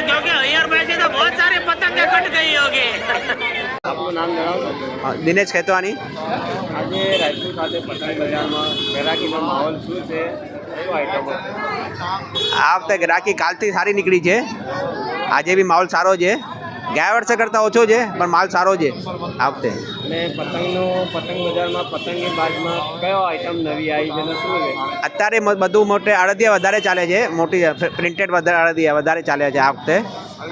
देखो उड़ी उड़ी जाए कितने पकने अरे जीठा जी पतंग तो सिर्फ अय्यर उड़ा रहा है मैं तो सिर्फ फिरकी पकड़ी हुई हूँ ओ फिर तो आपका ज्यादातर टाइम वो लपेटने में ही जाता होगा क्यों तो क्योंकि अयर बैठी तो बहुत सारी पतंगे कट गई होगी આપનું નામ જણાવો દિનેશ ખેતવાની આજે રાજકોટ ખાતે પતંગ બજારમાં ગરાકીનો માહોલ શું છે કયો આઈટમ આ વખતે ગ્રાહકી કાલથી સારી નીકળી છે આજે બી માહોલ સારો છે ગયા વર્ષે કરતાં ઓછો છે પણ માલ સારો છે આ વખતે અને પતંગનો પતંગ બજારમાં પતંગની બાજમાં કયો આઈટમ નવી આવી છે શું છે? અત્યારે બધું મોટે અડદિયા વધારે ચાલે છે મોટી પ્રિન્ટેડ વધારે અડદિયા વધારે ચાલે છે આ વખતે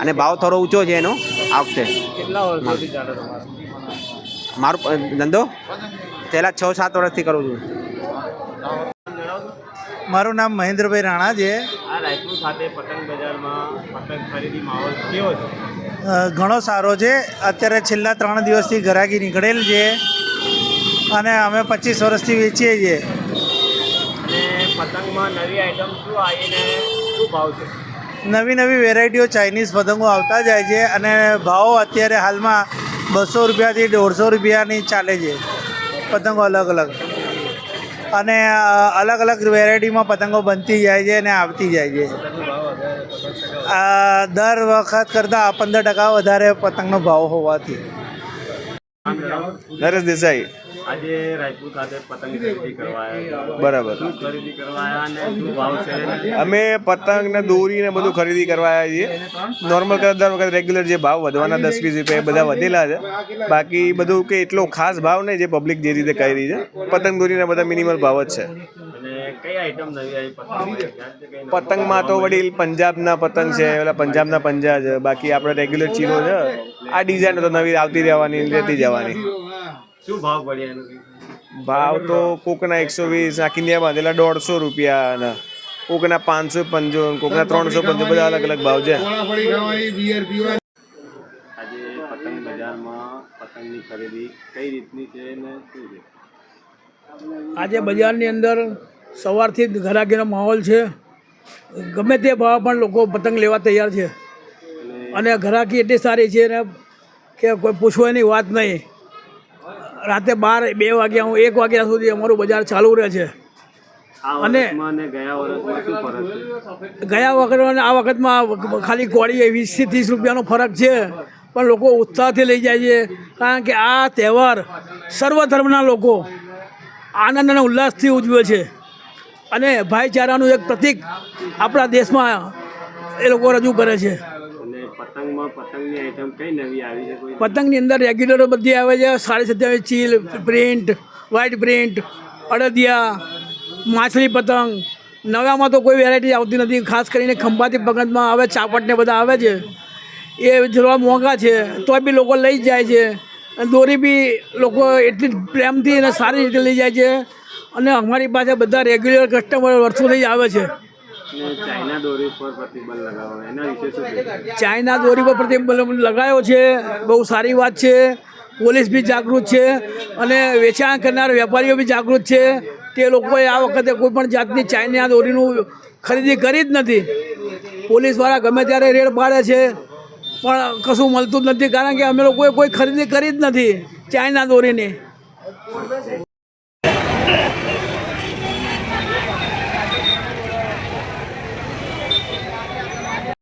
અને ભાવ થોડો ઊંચો છે એનો આ વખતે કેટલા વર્ષોથી ચાલે મારો ધંધો? પહેલાં છ સાત વર્ષથી કરું છું. મારું નામ મહેન્દ્રભાઈ રાણા છે. આ રાયપુર ખાતે પતંગ બજારમાં પતંગ ખરીદી માહોલ કેવો છે? ઘણો સારો છે. અત્યારે છેલ્લા ત્રણ દિવસથી ઘરાકી નીકળેલ છે અને અમે પચીસ વર્ષથી વેચીએ છીએ. અને પતંગમાં નવી આઈટમ શું આવીને શું ભાવ છે? નવી નવી વેરાયટીઓ ચાઇનીઝ પતંગો આવતા જાય છે અને ભાવ અત્યારે હાલમાં બસો રૂપિયાથી દોઢસો રૂપિયાની ચાલે છે. પતંગો અલગ અલગ. અને અલગ અલગ વેરાયટીમાં પતંગો બનતી જાય છે અને આવતી જાય છે. દર વખત કરતાં પંદર ટકા વધારે પતંગનો ભાવ હોવાથી. નરેશ દેસાઈ. આજે રાયપુર ખાતે પતંગ ખરીદી કરવા બરાબર. શું ખરીદી કરવા આવ્યા અને શું ભાવ છે? અમે પતંગ ને દોરી ને બધું ખરીદી કરવા આવ્યા છીએ. નોર્મલ કરતા દર વખત રેગ્યુલર જે ભાવ વધવાના દસ વીસ રૂપિયા એ બધા વધેલા છે. બાકી બધું કે એટલો ખાસ ભાવ નહીં જે પબ્લિક જે રીતે કરી રહી છે. પતંગ દોરીના બધા મિનિમલ ભાવ જ છે. અને કઈ આઈટમ નવી આવી પતંગ કઈ પતંગમાં તો વડીલ પંજાબના પતંગ છે ઓલા પંજાબના પંજા છે. બાકી આપણે રેગ્યુલર ચીરો છે. આ ડિઝાઇન તો નવી આવતી રહેવાની લેતી જવાની. શું ભાવ પડ્યા એનો? ભાવ તો કોકના એકસો વીસ આ કિન્યા બાંધેલા દોઢસો રૂપિયા ના કોકના પાંચસો પંચાવન કોકના ત્રણસો પંચાવન બધા અલગ અલગ ભાવ છે. આજે પતંગ બજારમાં પતંગની ખરીદી કઈ રીતની છે ને શું છે? આજે બજારની અંદર સવારથી જ ઘરાકીનો માહોલ છે. ગમે તે ભાવ પણ લોકો પતંગ લેવા તૈયાર છે. અને ઘરાકી એટલી સારી છે ને કે કોઈ પૂછવાની વાત નહીં. રાતે બાર બે વાગ્યા હું એક વાગ્યા સુધી અમારું બજાર ચાલુ રહે છે. અને- ગયા વખત અને આ વખતમાં ખાલી કોળી વીસથી ત્રીસ રૂપિયાનો ફરક છે પણ લોકો ઉત્સાહથી લઈ જાય છે કારણ કે આ તહેવાર સર્વ ધર્મના લોકો આનંદ અને ઉલ્લાસથી ઉજવે છે. અને ભાઈચારાનું એક પ્રતીક આપણા દેશમાં એ લોકો રજૂ કરે છે. પતંગની અંદર રેગ્યુલરો બધી આવે છે, સાડી સત્યાવીસ ચીલ પ્રિન્ટ વ્હાઇટ પ્રિન્ટ અડદિયા, માછલી પતંગ. નવામાં તો કોઈ વેરાયટી આવતી નથી. ખાસ કરીને ખંભાતી પતંગમાં આવે ચાપટને બધા આવે છે. એ થોડા મોંઘા છે. તોય બી લોકો લઈ જ જાય છે. દોરી બી લોકો એટલી પ્રેમથી અને સારી રીતે લઈ જાય છે. અને અમારી પાસે બધા રેગ્યુલર કસ્ટમર વર્ષોથી આવે છે. ચાઇના દોરી પર પ્રતિબંધ લગાવ્યો એના છે. બહુ સારી વાત છે. પોલીસ બી જાગૃત છે અને વેચાણ કરનાર વેપારીઓ બી જાગૃત છે. તે લોકોએ આ વખતે કોઈ પણ જાતની ચાઇના દોરીનું ખરીદી કરી જ નથી. પોલીસવાળા ગમે ત્યારે રેડ પાડે છે. પણ કશું મળતું જ નથી. કારણ કે અમે લોકોએ કોઈ ખરીદી કરી જ નથી ચાઇના દોરીની.